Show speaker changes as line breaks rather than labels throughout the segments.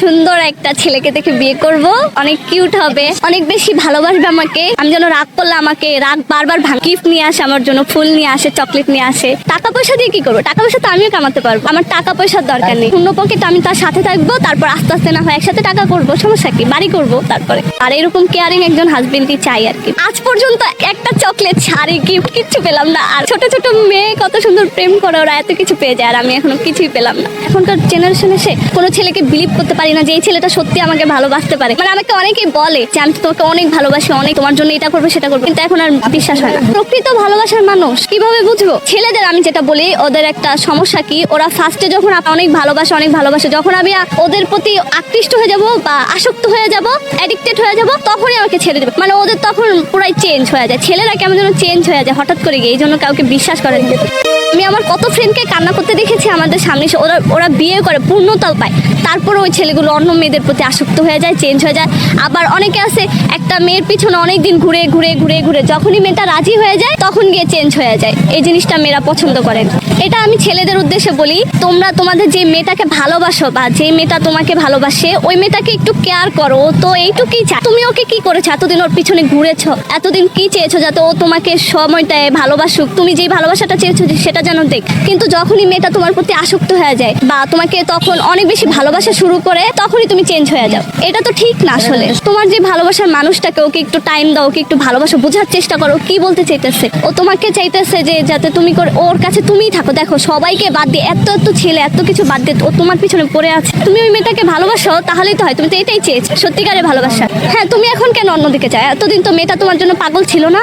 সুন্দর একটা ছেলেকে দেখে বিয়ে করব। অনেক কিউট হবে। অনেক বেশি ভালোবাসবে আমাকে। আমি যেন রাগ করলে আমাকে রাগ বারবার ভাঙ গিফট নিয়ে আসে, আমার জন্য ফুল নিয়ে আসে চকলেট নিয়ে আসে। টাকা পয়সা দিয়ে কি করব? টাকা পয়সা তো আমিও কামাতে পারব। আমার টাকা পয়সার দরকার নেই। শূন্য পকেট আমি তার সাথে থাকব, তারপর আস্তে আস্তে না হয় একসাথে টাকা করব। সমস্যা কি? বাড়ি করব তারপরে। আর এরকম কেয়ারিং একজন হাজবেন্ডই চাই আর কি। আজ পর্যন্ত একটা চকলেট ছাড়ে গিফট কিচ্ছু পেলাম না। আর ছোট ছোট মেয়ে কত সুন্দর প্রেম করে, ওরা এত কিছু পেয়ে যায়, আর আমি এখনও কিছুই পেলাম না। এখনকার জেনারেশন এসে কোনো ছেলেকে বিলিভ করতে পারি না যে এই ছেলেটা সত্যি আমাকে ভালোবাসতে পারে। মানে আমাকে অনেকেই বলে যে, আমি তোমাকে অনেক ভালোবাসি, অনেক তোমার জন্য এটা করব, সেটা করব। কিন্তু এখন আর বিশ্বাস হয় না। প্রকৃত ভালোবাসার মানুষ কীভাবে বুঝব? ছেলেদের আমি যেটা বলি, ওদের একটা সমস্যা কি? ওরা ফার্স্টে যখন অনেক ভালোবাসে অনেক ভালোবাসে, যখন আমি ওদের প্রতি আকৃষ্ট হয়ে যাব বা আসক্ত হয়ে যাব অ্যাডিক্টেড হয়ে যাব, তখনই আমাকে ছেড়ে দেবে। মানে ওদের তখন পুরাই চেঞ্জ হয়ে যায়। ছেলেরা কেমন যেন চেঞ্জ হয়ে যায় হঠাৎ করে গিয়ে, এই জন্য কাউকে বিশ্বাস করেন। আমি আমার কত ফ্রেন্ডকে কান্না করতে দেখেছি, আমাদের সামনে ওরা ওরা বিয়ে করে পূর্ণতাও পায়। তারপর ওই ছেলেগুলো অন্য মেয়েদের প্রতি আসক্ত হয়ে যায় চেঞ্জ হয়ে যায়। আবার অনেকে আছে, একটা মেয়ের পিছনে অনেক দিন ঘুরে ঘুরে ঘুরে ঘুরে যখনই মেয়েটা রাজি হয়ে যায়, তখন গিয়ে চেঞ্জ হয়ে যায়। এই জিনিসটা মেয়েরা পছন্দ করেন এটা আমি ছেলেদের উদ্দেশ্যে বলি, তোমরা তোমাদের যে মেয়েটাকে ভালোবাসো বা যে মেয়েটা তোমাকে ভালোবাসে, ওই মেয়েটাকে একটু কেয়ার করো তো এইটুকুই চায়। তুমি ওকে কি করেছ? এতদিন ওর পিছনে ঘুরেছো, এতদিন কি চেয়েছো যাতে ও তোমাকে সময়টায় ভালোবাসুক? তুমি যেই ভালোবাসাটা চেয়েছো যে সেটা যেন দেখ। কিন্তু যখনই মেয়েটা তোমার প্রতি আসক্ত হয়ে যায় বা তোমাকে তখন অনেক বেশি ভালোবাসা শুরু করে, তখনই তুমি চেঞ্জ হয়ে যাও। এটা তো ঠিক না আসলে। তোমার যে ভালোবাসার মানুষটাকে ওকে একটু টাইম দাও, ওকে একটু ভালোবাসা বোঝার চেষ্টা করো কি বলতে চাইতেছে? ও তোমাকে চাইতেছে যে যাতে তুমি ওর কাছে তুমিই থাকো। দেখো, সবাইকে বাদ দিয়ে এত এত ছেলে, এত কিছু বাদ দিয়ে ও তোমার পিছনে পড়ে আছে। তুমি ওই মেয়েটাকে ভালোবাসো, তাহলেই তো হয়। তুমি তো এটাই চেয়েছো, সত্যিকারের ভালোবাসা। হ্যাঁ তুমি এখন কেন অন্যদিকে চাই এতদিন তো মেয়েটা তোমার জন্য পাগল ছিল না?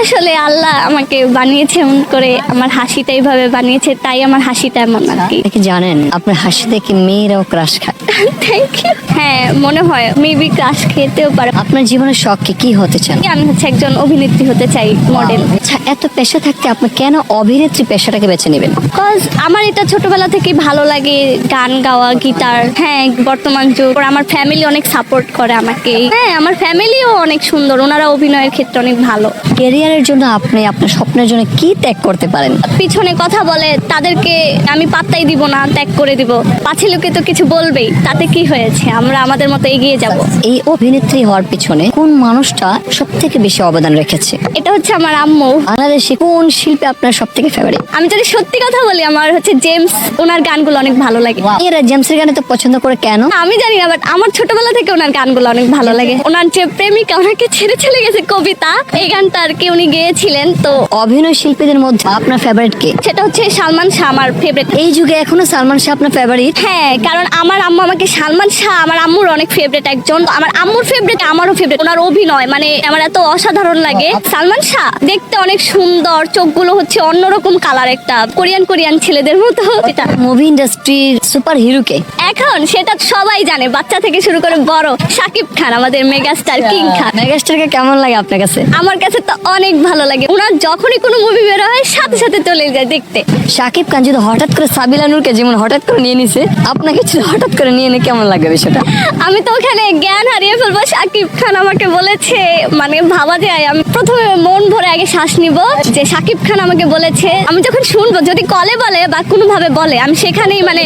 আসলে আল্লাহ আমাকে বানিয়েছে, এমন করে আমার হাসিটা এইভাবে বানিয়েছে, তাই আমার হাসিটা এমন আর কি।
জানেন? আপনার হাসি দেখে মেয়েরাও ক্রাশ খায়?
থ্যাংক ইউ হ্যাঁ মনে হয় মেবি ক্রাশ খেতেও পারে।
আপনার জীবনের শখ কি কি হতে চান?
আমি হচ্ছে একজন অভিনেত্রী হতে চাই মডেল
আচ্ছা এত পেশা থাকতে আপনি কেন অভিনেত্রী পেশাটাকে বেছে নেবেন?
বিকজ আমার এটা ছোটবেলা থেকেই ভালো লাগে গান গাওয়া গিটার হ্যাঁ বর্তমান যুগ। আমার ফ্যামিলি অনেক সাপোর্ট করে আমাকে। হ্যাঁ আমার ফ্যামিলিও অনেক সুন্দর। ওনারা অভিনয়ের ক্ষেত্রে অনেক ভালো।
ক্যারিয়ারের জন্য আপনি আপনার স্বপ্নের জন্য কি ত্যাগ করতে পারেন?
পিছনে কথা বলে তাদেরকে আমি পাত্তাই দিব না ত্যাগ করে দিব। পাছে লোকে তো কিছু বলবেই তাতে কি হয়েছে? আমরা আমাদের মতো এগিয়ে যাব।
এই অভিনেত্রী হওয়ার পিছনে কোন মানুষটা সব থেকে বেশি অবদান রেখেছে?
এটা হচ্ছে আমার আম্মু।
বাংলাদেশে কোন শিল্পী আপনার সব থেকে ফেভারিট
আমি যদি সত্যি কথা বলি আমার হচ্ছে জেমস ওনার গানগুলো অনেক ভালো লাগে।
এরা জেমসের গানে তো পছন্দ করে কেন?
আমি জানি না বাট আমার ছোটবেলা থেকে ওনার গানগুলো অনেক ভালো লাগে। ওনার যে প্রেমিকা ওনাকে ছেড়ে চলে গেছে কবিতা এই গানটা আর কি উনি গেয়েছিলেন তো
অভিনয় শিল্পীদের মধ্যে আপনার ফেভারিট কে?
সেটা হচ্ছে সালমান শাহ আমার ফেভারিট
এই যুগে এখনও সালমান শাহ আপনার ফেভারিট
হ্যাঁ কারণ আমার আম্মু আমাকে সালমান শাহ আমার আম্মুর অনেক ফেভারিট একজন। আমার আম্মুর ফেভারিট আমারও ফেভারিট ওনার অভিনয় মানে আমার এত অসাধারণ লাগে। সালমান শাহ দেখতে অনেক সুন্দর চোখগুলো হচ্ছে অন্যরকম কালার একটা কোরিয়ান কোরিয়ান ছেলেদের মতো এটা।
মুভি ইন্ডাস্ট্রির সুপার হিরোকে
এখন সেটা সবাই জানে বাচ্চা থেকে শুরু করে বড়। সাকিব খান আমাদের মেগাস্টার কিং খান
মেগাস্টারকে কেমন লাগে আপনার কাছে?
আমার কাছে তো অনেক ভালো লাগে। ওনার যখনই কোনো মুভি বের হয় সাথে সাথে চলে যায় দেখতে।
শাকিব খান যদি হঠাৎ করে সাবিলা নূরকে যেমন হঠাৎ করে নিয়ে নিছে আপনাকে হঠাৎ করে নিয়ে নিয়ে কেমন লাগবে বিষয়টা?
আমি তো ওখানে জ্ঞান হারিয়ে ফেলব। সাকিব খান আমাকে বলেছে মানে ভাবা যায় আমি প্রথমে মন ভরে আগে শ্বাস নিব যে সাকিব খান আমাকে বলেছে। আমি যখন শুনব যদি কলে বলে বা কোনো ভাবে বলে আমি সেখানেই মানে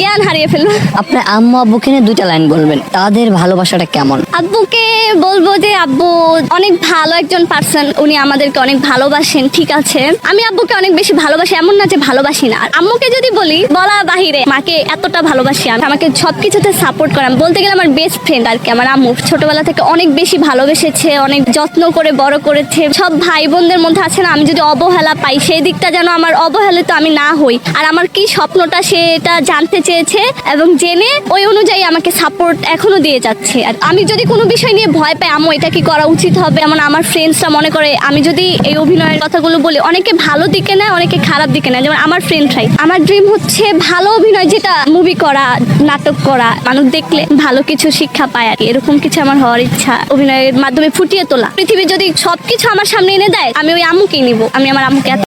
জ্ঞান হারিয়ে ফেলব।
আপনার আম্মু আব্বুকে নিয়ে দুইটা লাইন বলবেন তাদের ভালোবাসাটা কেমন?
আব্বুকে বলব যে আব্বু অনেক ভালো একজন পার্সন উনি আমাদেরকে অনেক ভালোবাসেন ঠিক আছে। আমি আব্বুকে অনেক বেশি ভালোবাসি এমন না যে ভালোবাসি না। আর আম্মুকে যদি বলি বলা বাহিরে মাকে এতটা ভালোবাসি আমি আমাকে সবকিছুতে সাপোর্ট করে আমি বলতে গেলে আমার বেস্ট ফ্রেন্ড আর কি, আমার আম্মু। ছোটবেলা থেকে অনেক বেশি ভালোবেসেছে, অনেক যত্ন করে, বড় করেছে। সব ভাই বোনদের মধ্যে আছে না, আমি যদি অবহেলা পাই, সেই দিকটা যেন আমার অবহেলিত আমি না হই। আর আমার কি স্বপ্নটা সেটা জানতে চেয়েছে এবং জেনে ওই অনুযায়ী আমাকে সাপোর্ট এখনও দিয়ে যাচ্ছে। আর আমি যদি কোনো বিষয় নিয়ে ভয় পাই, আম্মু, এটা কি করা উচিত হবে? যেমন আমার ফ্রেন্ডসরা মনে করে, আমি যদি এই অভিনয়ের কথাগুলো বলি, অনেকে ভালো দিকে নেয়, অনেকে খারাপ দিকে নেয়। যেমন আমার ফ্রেন্ডরাই আমার ড্রিম হচ্ছে ভালো অভিনয়, যেটা মুভি করা, নাটক করা, মানুষ দেখলে ভালো কিছু শিক্ষা পায় আর। এরকম কিছু আমার হওয়ার ইচ্ছা, অভিনয়ের মাধ্যমে ফুটিয়ে তোলা পৃথিবী যদি সবকিছু আমার সামনে এনে দেয়, আমি ওই আমুকেই নিব আমি আমার আমুকে